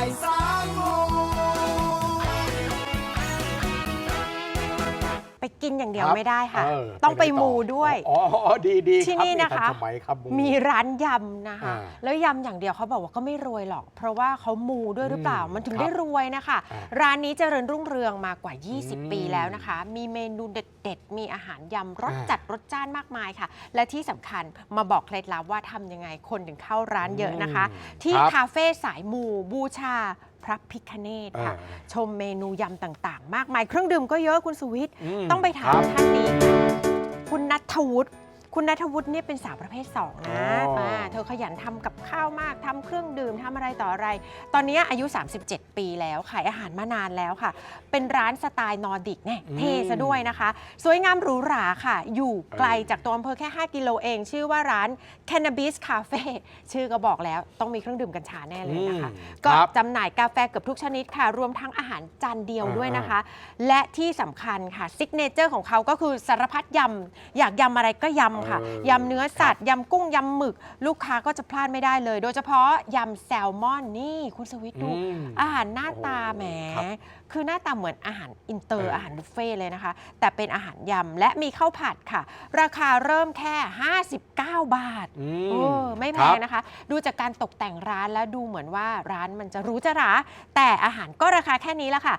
า ไปกินอย่างเดียวครับไม่ได้ค่ะเต้องไปหนต่มูด้วยอ๋ออ๋อดีดีที่รับนี่นะคะ ทัสมัยครับมูมีร้านยำนะคะ อ่าแล้วยำอย่างเดียวเขาบอกว่าก็ไม่รวยหรอก เพราะว่าเขามูด้วยหรือเปล่า อืมมันถึงครับได้รวยนะคะ อ่าร้านนี้เจริญรุ่งเรืองมากว่า อืม20 ปีแล้วนะคะ มีเมนูเด็ดๆ มีอาหารยำรสอ่าจัดรสจ้านมากมายค่ะ และที่สำคัญมาบอกเคล็ดลับว่าทำยังไงคนถึงเข้าร้านเยอะนะคะ อืมที่ครับ คาเฟ่สายมูบูชา พระพิคเนตค่ะ อ่า ชมเมนูยำต่างๆ มากมายเครื่องดื่มก็เยอะคุณสุวิทย์ มต้องไปถาคมรับ ท่านนี้ค่ะคุณนัทวุฒิคุณนัทวุฒิเนี่ยเป็นสาวประเภท2นะ อ๋ออ่า เธอขยันทำกับข้าวมากทำเครื่องดื่มทำอะไรต่ออะไร ตอนนี้อายุ 37 ปีแล้วขายอาหารมานานแล้วค่ะ เป็นร้านสไตล์นอร์ดิกเนี่ยเท่ซะด้วยนะคะ สวยงามหรูหราค่ะ อยู่ไกลจากตัวอำเภอแค่ 5 กิโลเอง ชื่อว่าร้าน Cannabis Cafe ชื่อก็บอกแล้วต้องมีเครื่องดื่มกัญชาแน่เลยนะคะอืมก็ครับจำหน่ายกาแฟเกือบทุกชนิดค่ะ รวมทั้งอาหารจานเดียวด้วยนะคะอ่และที่สำคัญค่ะซิกเนเจอร์ของเขาก็คือสารพัดยำ อยากยำอะไรก็ยำค่ะเออยำเนื้อสัตว์ยำกุ้งยำหมึกลูกค้าก็จะพลาดไม่ได้เลย โดยเฉพาะยำแซลมอนนี่คุณสวิตดู อืมอาหารหน้าตาโอ้โหแหม ครับคือหน้าตาเหมือนอาหารอินเตอร์เอออ อาหารบุฟเฟ่ต์เลยนะคะ แต่เป็นอาหารยำและมีข้าวผัดค่ะ ราคาเริ่มแค่ 59บาทอืเออไม่แพครังบนะคะ ดูจากการตกแต่งร้านแล้วดูเหมือนว่าร้านมันจะหรู้จะหรา แต่อาหารก็ราคาแค่นี้ละค่ะ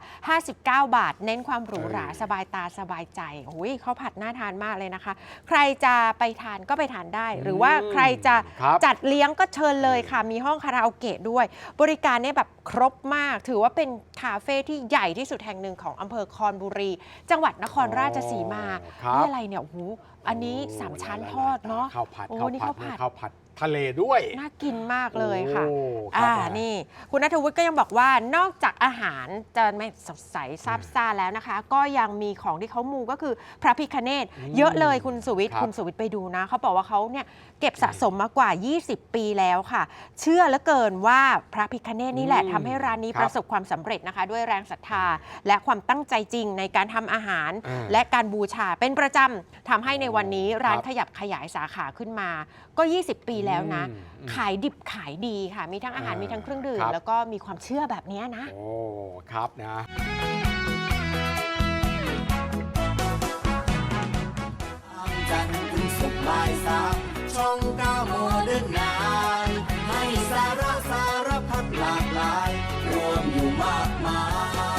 59 บาท เน้นความหรูหราเออ สบายตาสบายใจโอ้ยข้าวผัดน่าทานมากเลยนะคะ ใครจะไปทานก็ไปทานได้ หรือว่าใครจะครับ จัดเลี้ยงก็เชิญเลยค่ะ มีห้องคาราโอเกะด้วย บริการเนี่ยแบบครบมาก ถือว่าเป็นคาเฟ่ที่ใหญ่ที่สุดแห่งหนึ่งของอำเภอคอนบุรี จังหวัดนครราชสีมาครับ นี่อะไรเนี่ยโอ้โหอันนี้โสามชั้นทอดเนาะ ข้าวผัดโอ้ข้าวนี่ผัดข้าวผัด ข้าวผัดทะเลด้วย น่ากินมากเลยค่ะ โอ้ครับอ่า ผมนี่ คุณนัทวุฒิก็ยังบอกว่านอกจากอาหารจะไม่สดใสซาบซ่าแล้วนะคะ ก็ยังมีของที่เขามูก็คือพระพิคเนตอืมเยอะเลยคุณสุวิทย์ครับ คุณสุวิทย์ไปดูนะ เขาบอกว่าเขาเนี่ยเก็บสะสมมากว่า 20 ปีแล้วค่ะ เชื่อเหลือเกินว่าพระพิคเนตนี่แหละอืมทำให้ร้านนี้ครับประสบความสำเร็จนะคะ ด้วยแรงศรัทธา และความตั้งใจจริงในการทำอาหาร อ่าและการบูชาเป็นประจำทำให้ในวันนี้ร้านครับ ขยับขยายสาขาขึ้นมา ก็ 20 ปีแล้วนะ อืมอืมขายดิบขายดีค่ะ มีทั้งอาหารอ่ามีมีทั้งเครื่องดื่ม ครับ แล้วก็มีความเชื่อแบบเนี้ยนะ โอ้ ครับนะ